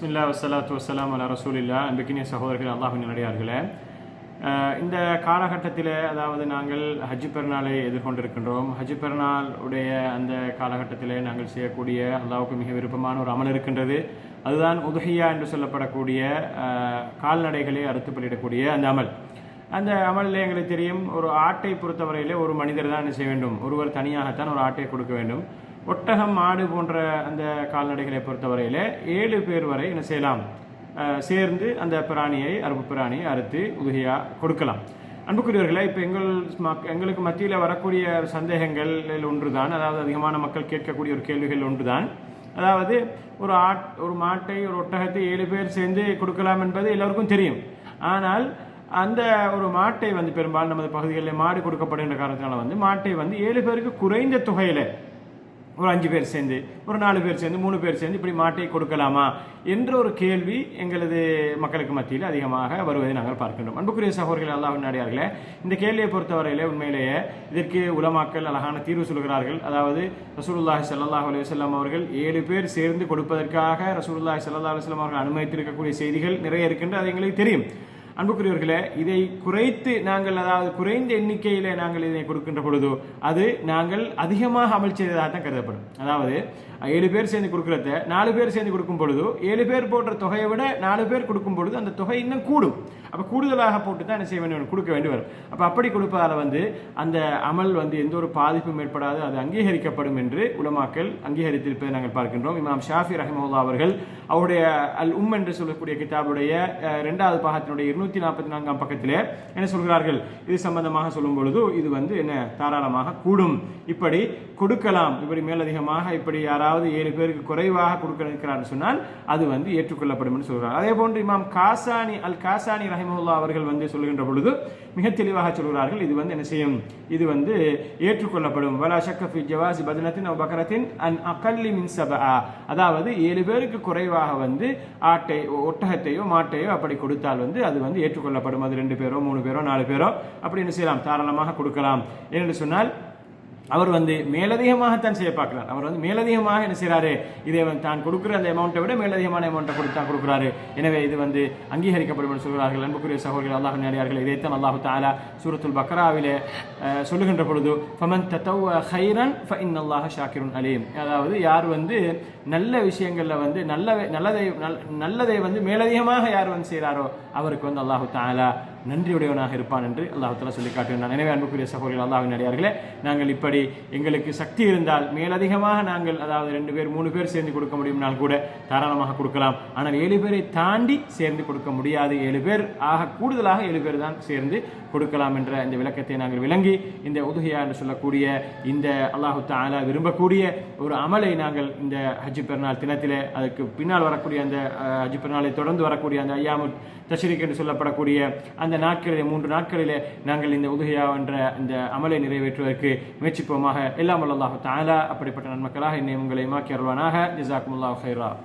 பிஸ்மில்லா வசலாத்து வசலாம் அலா ரசூலில்லா அன்புக்கினிய சகோதரர்கள் அல்லாஹின் நடிகார்களே இந்த காலகட்டத்தில் அதாவது நாங்கள் ஹஜ்ஜு பெருநாளை எதிர்கொண்டிருக்கின்றோம். ஹஜ்ஜு பெருநாள் உடைய அந்த காலகட்டத்தில் நாங்கள் செய்யக்கூடிய அல்லாவுக்கு மிக விருப்பமான ஒரு அமல் இருக்கின்றது. அதுதான் உதுகையா என்று சொல்லப்படக்கூடிய கால்நடைகளை அறுத்து பலியிடக்கூடிய அந்த அமல். அந்த அமலில் எங்களுக்கு தெரியும் ஒரு ஆட்டை பொறுத்தவரையிலே ஒரு மனிதர் தான் என்ன செய்ய வேண்டும்? ஒருவர் தனியாகத்தான் ஒரு ஆட்டை கொடுக்க வேண்டும். ஒட்டகம் மாடு போன்ற அந்த கால்நடைகளை பொறுத்தவரையில் ஏழு பேர் வரை என்ன செய்யலாம் சேர்ந்து அந்த பிராணியை அறுப்பு பிராணியை அறுத்து உதவியாக கொடுக்கலாம். அன்புக்குரியவர்களே இப்போ எங்கள் எங்களுக்கு மத்தியில் வரக்கூடிய சந்தேகங்கள் ஒன்றுதான். அதாவது அதிகமான மக்கள் கேட்கக்கூடிய ஒரு கேள்விகள் ஒன்று தான் அதாவது ஒரு ஆட் ஒரு மாட்டை ஒரு ஒட்டகத்தை ஏழு பேர் சேர்ந்து கொடுக்கலாம் என்பது எல்லோருக்கும் தெரியும். ஆனால் அந்த ஒரு மாட்டை வந்து பெரும்பாலும் நமது பகுதிகளில் மாடு கொடுக்கப்படுகின்ற காரணத்தினால வந்து மாட்டை வந்து ஏழு பேருக்கு குறைந்த தொகையில் ஒரு அஞ்சு பேர் சேர்ந்து ஒரு நாலு பேர் சேர்ந்து மூணு பேர் சேர்ந்து இப்படி மாட்டை கொடுக்கலாமா என்ற ஒரு கேள்வி எங்களது மக்களுக்கு மத்தியில் அதிகமாக வருவதை நாங்கள் பார்க்கின்றோம். அன்புக்குரிய சகோதரர்கள் அல்லாஹ் நாடியார்களே இந்த கேள்வியை பொறுத்தவரையிலே உண்மையிலேயே இதற்கு உலமாக்கல் அழகான தீர்வு சொல்கிறார்கள். அதாவது ரசூலுல்லாஹி சல்லாஹ் அலுவலாம் அவர்கள் ஏழு பேர் சேர்ந்து கொடுப்பதற்காக ரசூலுல்லாஹி சல்லாஹ் அலுவலாம் அவர்கள் அனுமதித்திருக்கக்கூடிய செய்திகள் நிறைய இருக்கின்றது அது எங்களுக்கு தெரியும். அன்புக்குரியவர்களே இதை குறைத்து நாங்கள் அதாவது குறைந்த எண்ணிக்கையில் நாங்கள் இதை கொடுக்கின்ற பொழுதோ அது நாங்கள் அதிகமாக அமல் செய்ததாக தான் கருதப்படும். அதாவது ஏழு பேர் சேர்ந்து கொடுக்குறத நாலு பேர் சேர்ந்து கொடுக்கும் பொழுதோ ஏழு பேர் போன்ற தொகையை விட நாலு பேர் கொடுக்கும் பொழுது அந்த தொகை இன்னும் கூடும். அப்போ கூடுதலாக போட்டு தான் என்ன செய்ய வேண்டும்? கொடுக்க வேண்டி வரும். அப்போ அப்படி கொடுப்பதால் வந்து அந்த அமல் வந்து எந்த ஒரு பாதிப்பும் ஏற்படாது அது அங்கீகரிக்கப்படும் என்று உலமாக்கள் அங்கீகரித்திருப்பதை நாங்கள் பார்க்கின்றோம். இமாம் ஷாஃபி ரஹிமவுல்லா அவர்கள் அவருடைய அல் உம் என்று சொல்லக்கூடிய கிதாபுடைய ரெண்டாவது பாகத்தினுடைய இருநூத்தி நாற்பத்தி நான்காம் பக்கத்தில் என்ன சொல்கிறார்கள்? இது சம்பந்தமாக சொல்லும் பொழுது இது வந்து என்ன? தாராளமாக கூடும். இப்படி கொடுக்கலாம். இப்படி மேலதிகமாக இப்படி யாராவது ஏழு பேருக்கு குறைவாக கொடுக்க இருக்கிறார் சொன்னால் அது வந்து ஏற்றுக்கொள்ளப்படும் என்று சொல்கிறார். அதே போன்று இமாம் காசானி அல் காசானி ரஹிமுல்லா அவர்கள் வந்து சொல்கின்ற பொழுது மிக தெளிவாக சொல்கிறார்கள் இது வந்து என்ன செய்யும்? இது வந்து ஏற்றுக்கொள்ளப்படும். வலா ஷக்கஃபி ஜவாசி பதனத்தின் அவ் பக்கரத்தின் அன் அகல்லி மின் சபா. அதாவது ஏழு பேருக்கு குறைவாக வந்து ஆட்டை ஒட்டகத்தையோ மாட்டையோ அப்படி கொடுத்தால் வந்து அது வந்து ஏற்றுக்கொள்ளப்படும். அது ரெண்டு பேரோ மூணு பேரோ நாலு பேரோ அப்படின்னு செய்யலாம் தாராளமாக கொடுக்கலாம். ஏனென்று சொன்னால் அவர் வந்து மேலதிகமாகத்தான் செய்ய பார்க்கிறார். அவர் வந்து மேலதிகமாக என்ன செய்கிறாரு இதை வந்து தான் கொடுக்குற அந்த அமௌண்ட்டை விட மேலதிகமான அமௌண்ட்டை கொடுத்தா கொடுக்குறாரு. எனவே இது வந்து அங்கீகரிக்கப்படும் என்று சொல்கிறார்கள் அன்புக்குரிய சகோதரர்கள் அல்லாஹ் நேடியார்கள் இதைத்தான் அல்லாஹு தாலா சூரத்துல் பக்ராவிலே சொல்லுகின்ற பொழுது ஃபமன் தத்தவ ஹைரன் ஃப இன்னல்லாஹ ஷாக்கிருன் அலீம். அதாவது யார் வந்து நல்ல விஷயங்களில் வந்து நல்ல நல்லதை நல்- நல்லதை வந்து மேலதிகமாக யார் வந்து செய்கிறாரோ அவருக்கு வந்து அல்லாஹு தாலா நன்றியுடையவனாக இருப்பான் என்று அல்லாஹ் சொல்லி காட்டுகிறான் எனவே அன்புக்குரிய சகோதரர்கள் அல்லாஹின் அடியார்களே நாங்கள் இப்படி எங்களுக்கு சக்தி இருந்தால் மேலதிகமாக நாங்கள் அதாவது ரெண்டு பேர் மூணு பேர் சேர்ந்து கொடுக்க முடியும்னால் கூட தாராளமாக கொடுக்கலாம். ஆனால் ஏழு பேரை தாண்டி சேர்ந்து கொடுக்க முடியாது. ஏழு பேர் ஆக கூடுதலாக ஏழு பேர் தான் சேர்ந்து கொடுக்கலாம் என்ற இந்த விளக்கத்தை நாங்கள் விளங்கி இந்த உதுகையா என்று சொல்லக்கூடிய இந்த அல்லாஹு தாலா விரும்பக்கூடிய ஒரு அமலை நாங்கள் இந்த ஹஜ்ஜு பெருநாள் தினத்திலே அதுக்கு பின்னால் வரக்கூடிய அந்த அஹ், ஹஜ்ஜு பெருநாளை தொடர்ந்து வரக்கூடிய அந்த ஐயாமு தஷ்ரீக் என்று சொல்லப்படக்கூடிய அந்த நாட்களிலே மூன்று நாட்களிலே நாங்கள் இந்த உதுகையா என்ற இந்த அமலை நிறைவேற்றுவதற்கு முயற்சிப்போமாக. எல்லாம் அல்லாஹு தாலா அப்படிப்பட்ட நன்மக்களாக என்னை உங்களை மாக்கி அருள்வானாக. ஜிசாக்குமுல்லாஹ் ஹைரா